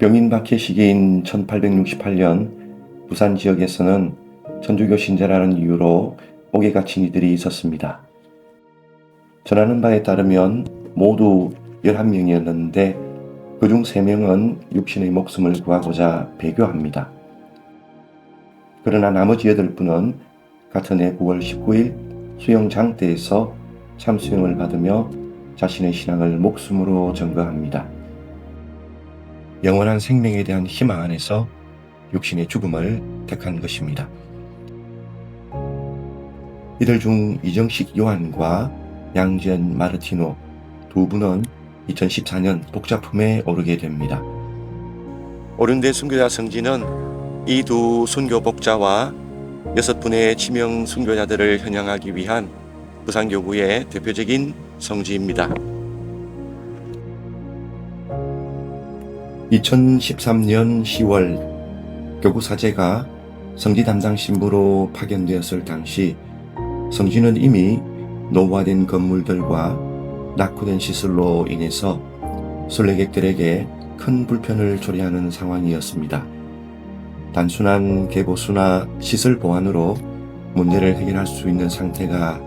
병인박해 시기인 1868년 부산 지역에서는 천주교 신자라는 이유로 옥에 갇힌 이들이 있었습니다. 전하는 바에 따르면 모두 11명이었는데 그중 3명은 육신의 목숨을 구하고자 배교합니다. 그러나 나머지 8분은 같은 해 9월 19일 수영 장대에서 참수영을 받으며 자신의 신앙을 목숨으로 증거합니다. 영원한 생명에 대한 희망 안에서 육신의 죽음을 택한 것입니다. 이들 중 이정식 요한과 양지연 마르티노 두 분은 2014년 복자품에 오르게 됩니다. 오륜대 순교자 성지는 이 두 순교 복자와 여섯 분의 치명 순교자들을 현양하기 위한 부산교구의 대표적인 성지입니다. 2013년 10월 교구 사제가 성지 담당 신부로 파견되었을 당시 성지는 이미 노후화된 건물들과 낙후된 시설로 인해서 순례객들에게 큰 불편을 초래하는 상황이었습니다. 단순한 개보수나 시설 보완으로 문제를 해결할 수 있는 상태가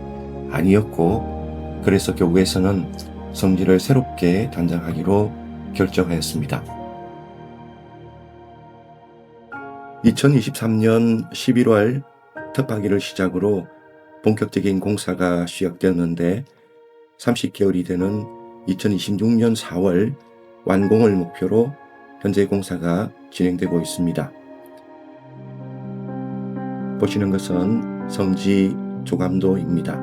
아니었고 그래서 교구에서는 성지를 새롭게 단장하기로 결정하였습니다. 2023년 11월 특파기를 시작으로 본격적인 공사가 시작되었는데 30개월이 되는 2026년 4월 완공을 목표로 현재 공사가 진행되고 있습니다. 보시는 것은 성지 조감도입니다.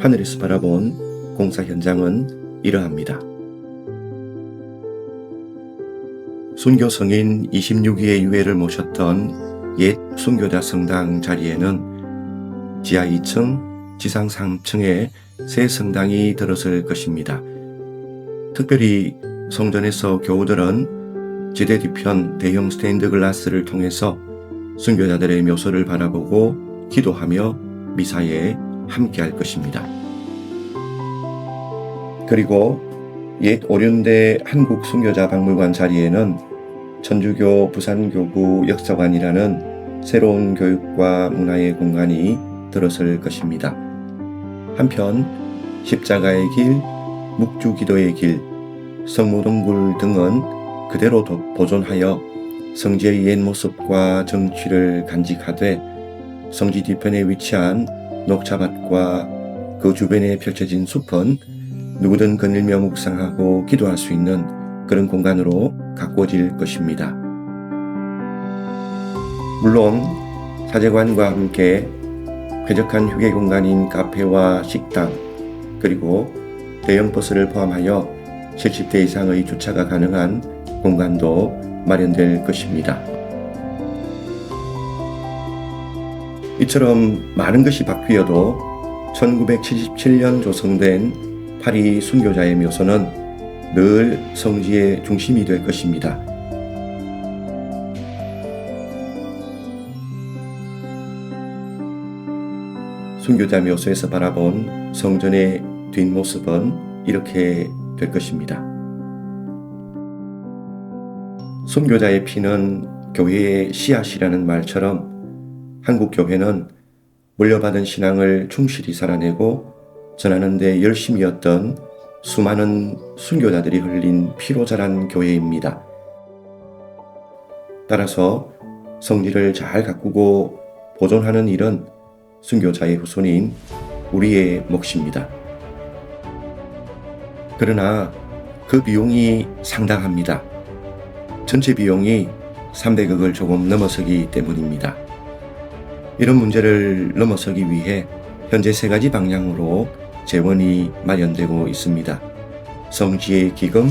하늘에서 바라본 공사 현장은 이러합니다. 순교 성인 26위의 유해를 모셨던 옛 순교자 성당 자리에는 지하 2층, 지상 3층에 새 성당이 들어설 것입니다. 특별히 성전에서 교우들은 지대 뒤편 대형 스테인드 글라스를 통해서 순교자들의 묘소를 바라보고 기도하며 미사에 함께할 것입니다. 그리고 옛 오륜대 한국 순교자 박물관 자리에는 천주교 부산교구 역사관이라는 새로운 교육과 문화의 공간이 들어설 것입니다. 한편 십자가의 길, 묵주기도의 길, 성무동굴 등은 그대로 보존하여 성지의 옛 모습과 정취를 간직하되 성지 뒤편에 위치한 녹차밭과 그 주변에 펼쳐진 숲은 누구든 거닐며 묵상하고 기도할 수 있는 그런 공간으로 가꾸어질 것입니다. 물론 사제관과 함께 쾌적한 휴게 공간인 카페와 식당 그리고 대형 버스를 포함하여 70대 이상의 주차가 가능한 공간도 마련될 것입니다. 이처럼 많은 것이 바뀌어도 1977년 조성된 파리 순교자의 묘소는 늘 성지의 중심이 될 것입니다. 순교자 묘소에서 바라본 성전의 뒷모습은 이렇게 될 것입니다. 순교자의 피는 교회의 씨앗이라는 말처럼 한국 교회는 물려받은 신앙을 충실히 살아내고 전하는 데 열심이었던 수많은 순교자들이 흘린 피로 자란 교회입니다. 따라서 성지를 잘 가꾸고 보존하는 일은 순교자의 후손인 우리의 몫입니다. 그러나 그 비용이 상당합니다. 전체 비용이 300억을 조금 넘어서기 때문입니다. 이런 문제를 넘어서기 위해 현재 세 가지 방향으로 재원이 마련되고 있습니다. 성지의 기금,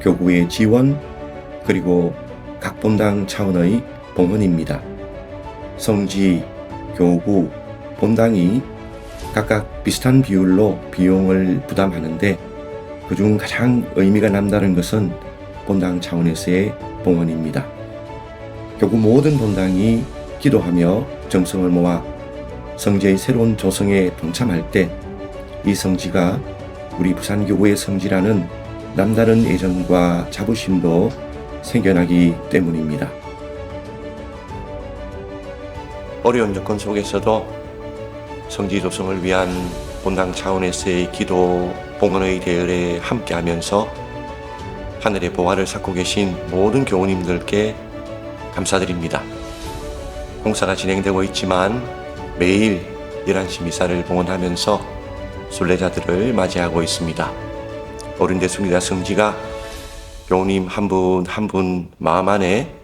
교구의 지원, 그리고 각 본당 차원의 봉헌입니다. 성지, 교구, 본당이 각각 비슷한 비율로 비용을 부담하는데 그중 가장 의미가 남다른 것은 본당 차원에서의 봉헌입니다. 교구 모든 본당이 기도하며 정성을 모아 성지의 새로운 조성에 동참할 때 이 성지가 우리 부산교구의 성지라는 남다른 애정과 자부심도 생겨나기 때문입니다. 어려운 여건 속에서도 성지 조성을 위한 본당 차원에서의 기도 봉헌의 대열에 함께하면서 하늘의 보화를 쌓고 계신 모든 교우님들께 감사드립니다. 공사가 진행되고 있지만 매일 11시 미사를 봉헌하면서 순례자들을 맞이하고 있습니다. 어른대 순리자 성지가 교우님 한 분 한 분 마음 안에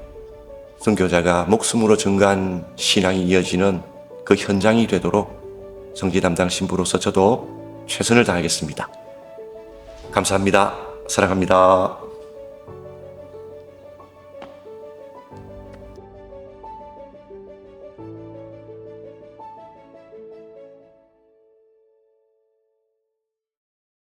선교자가 목숨으로 증가한 신앙이 이어지는 그 현장이 되도록 성지 담당 신부로서 저도 최선을 다하겠습니다. 감사합니다. 사랑합니다.